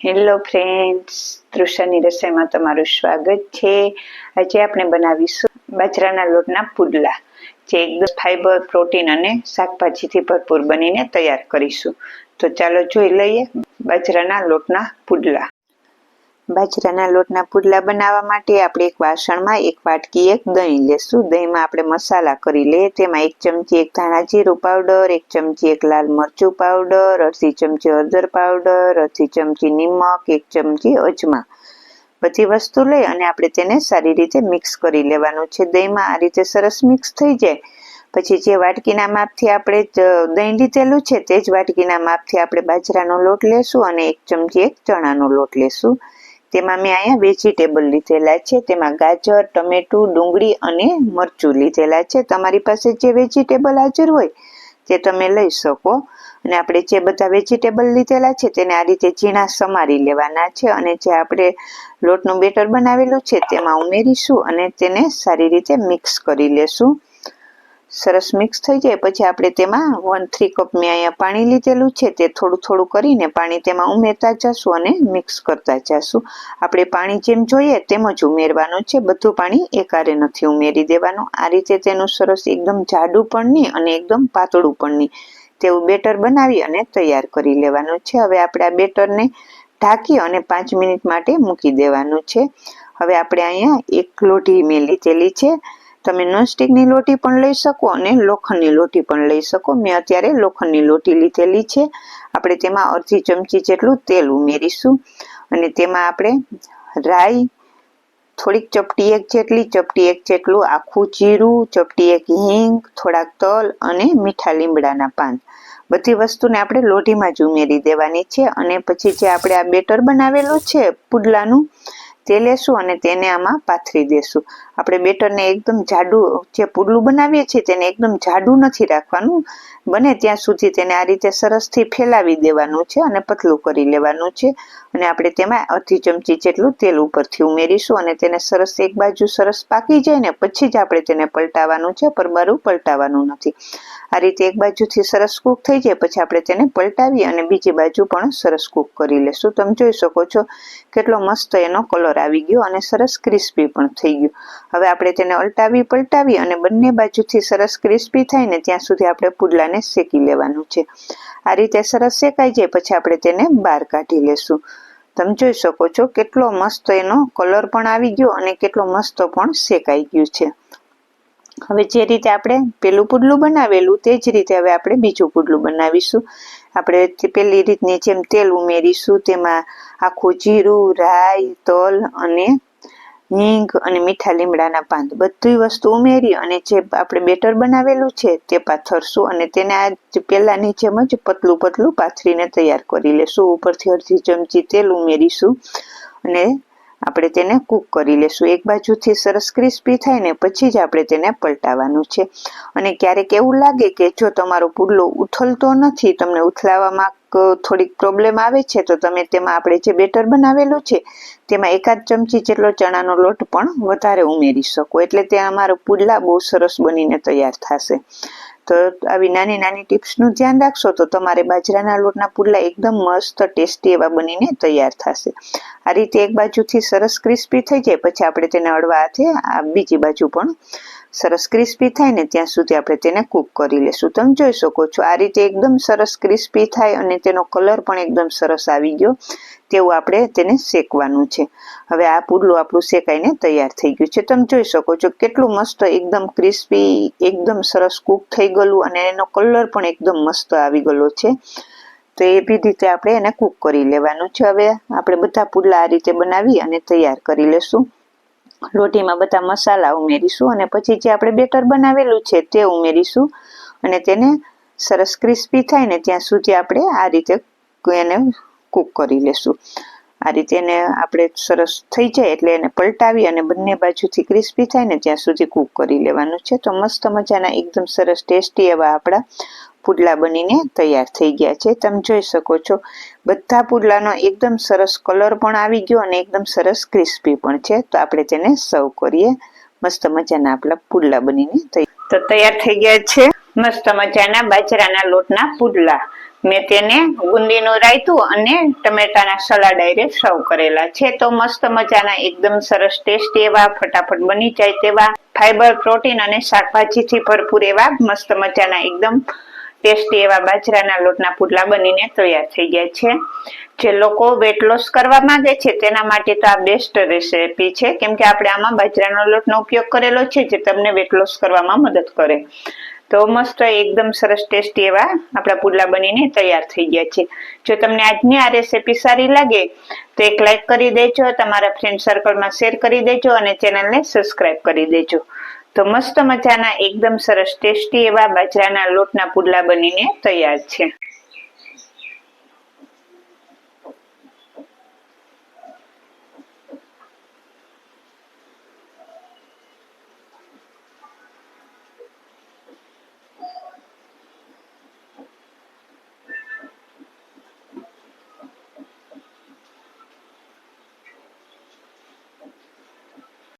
Hello friends તૃષાની રસોઈમાં તમારું સ્વાગત છે. આજે આપણે બનાવીશું બાજરાના લોટના પુડલા. જે એકદમ ફાઈબર પ્રોટીન અને શાકભાજીથી ભરપૂર બનીને તૈયાર કરીશું. તો ચાલો જોઈ લઈએ બાજરાના લોટના પુડલા. બાજરાના લોટના પુડલા બનાવવા માટે આપણે એક વાસણમાં એક વાટકી, એક દહીં લેશું. દહીંમાં આપણે મસાલા કરી લઈએ. તેમાં એક ચમચી એક ધાણા જીરું પાવડર, એક ચમચી એક લાલ મરચું પાવડર, અડધી ચમચી હળદર પાવડર, અડધી ચમચી નિમક, એક ચમચી અજમા. બધી વસ્તુ લઈ અને આપણે તેને સારી રીતે મિક્સ કરી લેવાનું છે. દહીંમાં આ રીતે સરસ મિક્સ થઈ જાય. પછી જે વાટકીના માપથી આપણે દહીં લીધેલું છે, તે જ વાટકીના માપથી આપણે બાજરાનો લોટ લેશું અને એક ચમચી એક ચણાનો લોટ લેશું. તેમાં મેં અહીંયા વેજીટેબલ લીધેલા છે. તેમાં ગાજર, ટમેટું, ડુંગળી અને મરચું લીધેલા છે. તમારી પાસે જે વેજીટેબલ હાજર હોય તે તમે લઈ શકો. અને આપણે જે બધા વેજીટેબલ લીધેલા છે તેને આ રીતે ઝીણા સમારી લેવાના છે અને જે આપણે લોટનું બેટર બનાવેલું છે તેમાં ઉમેરીશું અને તેને સારી રીતે મિક્સ કરી લેશું. સરસ મિક્સ થઈ જાય. પછી આપણે તેમાં વન થ્રી કપ મેં અહીંયા પાણી લીધેલું છે. તે થોડું થોડું કરીને પાણી તેમાં ઉમેરતા જશું અને મિક્સ કરતા જશું. આપણે પાણી જેમ જોઈએ તેમ જ ઉમેરવાનું છે. બધું પાણી એકારે નથી ઉમેરી દેવાનું. આ રીતે તેનું સરસ એકદમ જાડું પણ નહીં અને એકદમ પાતળું પણ નહીં. તેવું બેટર બનાવી અને તૈયાર કરી લેવાનું છે. હવે આપણે આ બેટરને ઢાંકી અને પાંચ મિનિટ માટે મૂકી દેવાનું છે. હવે આપણે અહીંયા એક લોઢી મેં લીધેલી છે. તમે નોનસ્ટિકની લોટી પણ લઈ શકો અને લોખંડની લોટી પણ લઈ શકો. મેં અત્યારે લોખંડની લોટી લીધેલી છે. આપણે તેમાં અડધી ચમચી જેટલું તેલ ઉમેરીશું. અને તેમાં આપણે રાઈ થોડીક ચપટી એક જેટલી, ચપટી એક જેટલું આખું જીરું, ચપટી એક હિંગ, થોડાક તલ અને મીઠા લીમડાના પાન બધી વસ્તુને આપણે લોઢીમાં જ ઉમેરી દેવાની છે અને પછી જે આપણે આ બેટર બનાવેલું છે પુડલાનું, તે લેશું અને તેને આમાં પાથરી દેશું. આપણે બેટરને એકદમ જાડું જે પુડલું બનાવીએ છીએ તેને એકદમ જાડું નથી રાખવાનું. બને ત્યાં સુધી તેને આ રીતે સરસથી ફેલાવી દેવાનું છે અને પતલું કરી લેવાનું છે. અને આપણે તેમાં અડધી ચમચી જેટલું તેલ ઉપરથી ઉમેરીશું અને તેને સરસ એક બાજુ સરસ પાકી જાય ને પછી જ આપણે તેને પલટાવાનું છે પરબારું પલટાવાનું નથી. આ રીતે એક બાજુથી સરસ કૂક થઈ જાય, પછી આપણે તેને પલટાવી અને બીજી બાજુ પણ સરસ કૂક કરી લેશું. તમે જોઈ શકો છો, કેટલો મસ્ત એનો કલર આવી ગયો અને સરસ ક્રિસ્પી પણ થઈ ગયું. હવે આપણે તેને અલટાવી, પલટાવી અને બંને બાજુથી સરસ ક્રિસ્પી થાય ને ત્યાં સુધી આપણે પુડલાને શેકી લેવાનું છે. આ રીતે સરસ શેકાઈ જાય પછી આપણે તેને બહાર કાઢી લેશું. તમે જોઈ શકો છો કેટલો મસ્ત એનો કલર પણ આવી ગયો અને કેટલો મસ્ત પણ શેકાઈ ગયું છે. હવે જે રીતે આપણે પેલું પુડલું બનાવેલું તે જ રીતે હવે આપણે બીજું પુડલું બનાવીશું. આપણે પેલી રીતની જેમ તેલ ઉમેરીશું, તેમાં આખું જીરું, રાઈ, તલ અને હિંગ અને મીઠા લીમડાના પાન બધી વસ્તુ ઉમેરી અને જે આપણે બેટર બનાવેલું છે તે પાથરશું અને તેને આ પહેલાંની જેમ જ પતલું પતલું પાથરીને તૈયાર કરી લેશું. ઉપરથી અડધી ચમચી તેલ ઉમેરીશું અને આપણે તેને કૂક કરી લેશું. એક બાજુથી સરસ ક્રિસ્પી થાય ને પછી જ આપણે તેને પલટાવવાનું છે. અને ક્યારેક એવું લાગે કે જો તમારો પુડલો ઉથલતો નથી. તમને ઉથલાવામાં થોડીક પ્રોબ્લેમ આવે છે, તો તમે તેમાં આપણે જે બેટર બનાવેલું છે, તેમાં એકાદ ચમચી જેટલો ચણાનો લોટ પણ વધારે ઉમેરી શકો. એટલે ત્યાં અમારો પુડલા બહુ સરસ બનીને તૈયાર થશે. તો આવી નાની નાની ટિપ્સનું ધ્યાન રાખશો, તો તમારે બાજરાના લોટના પુડલા એકદમ મસ્ત, ટેસ્ટી એવા બનીને તૈયાર થશે. આ રીતે એક બાજુથી સરસ ક્રિસ્પી થઈ જાય, પછી આપણે તેને અડવા હાથે આ બીજી બાજુ પણ સરસ ક્રિસ્પી થાય ને ત્યાં સુધી આપણે તેને કૂક કરી લેશું. તમે જોઈ શકો છો, આ રીતે એકદમ સરસ ક્રિસ્પી થાય અને તેનો કલર પણ એકદમ સરસ આવી ગયો, તેવું આપણે તેને શેકવાનું છે. હવે આ પુડલું આપણું શેકાઈને તૈયાર થઈ ગયું છે. તમે જોઈ શકો છો, કેટલું મસ્ત એકદમ ક્રિસ્પી, એકદમ સરસ કૂક થઈ ગયેલું અને એનો કલર પણ એકદમ મસ્ત આવી ગયેલો છે. તો એવી રીતે આપણે એને કૂક કરી લેવાનું છે. હવે આપણે બધા પુડલા આ રીતે બનાવી અને તૈયાર કરી લેશું. રોટીમાં બધા મસાલા ઉમેરીશું અને પછી જે આપણે બેટર બનાવેલું છે તે ઉમેરીશું અને તેને સરસ ક્રિસ્પી થાય ને ત્યાં સુધી આપણે આ રીતે એને કૂક કરી લેશું. આ રીતે એને આપણે સરસ થઈ જાય એટલે એને પલટાવી અને બંને બાજુથી ક્રિસ્પી થાય ને ત્યાં સુધી કૂક કરી લેવાનું છે. તો મસ્ત મજાના, એકદમ સરસ ટેસ્ટી એવા આપણા પુડલા બનીને તૈયાર થઈ ગયા છે. તમે જોઈ શકો છો, બધા પુડલાનો એકદમ સરસ કલર પણ આવી ગયો અને એકદમ સરસ ક્રિસ્પી પણ છે. તો આપણે તેને સર્વ કરીએ. મસ્ત મજાના આપણા પુડલા બનીને તો તૈયાર થઈ ગયા છે મસ્ત મજાના બાજરાના લોટના પુડલા. મેં તેને ગુંદીનું રાયતું અને ટમેટાના સલાડ આયરે સર્વ કરેલા છે. તો મસ્ત મજાના એકદમ સરસ ટેસ્ટી એવા, ફટાફટ બની જાય તેવા, ફાઈબર, પ્રોટીન અને શાકભાજીથી ભરપૂર એવા મસ્ત મજાના એકદમ ટેસ્ટી એવા બાજરાના લોટના પુડલા બનીને તૈયાર થઈ ગયા છે. જે લોકો વેટ લોસ કરવા માંગે છે, તેના માટે તો આ બેસ્ટ રેસીપી છે. કેમ કે આપણે આમાં બાજરાનો લોટનો ઉપયોગ કરેલો છે, જે તમને વેટ લોસ કરવામાં મદદ કરે. તો મસ્ત એકદમ સરસ ટેસ્ટી એવા આપણા પુડલા બનીને તૈયાર થઈ ગયા છે. જો તમને આજની આ રેસીપી સારી લાગે, તો એક લાઈક કરી દેજો, તમારા ફ્રેન્ડ સર્કલમાં શેર કરી દેજો અને ચેનલને સબસ્ક્રાઇબ કરી દેજો. તો મસ્ત મજાના એકદમ સરસ ટેસ્ટી એવા બાજરાના લોટના પુડલા બનીને તૈયાર છે.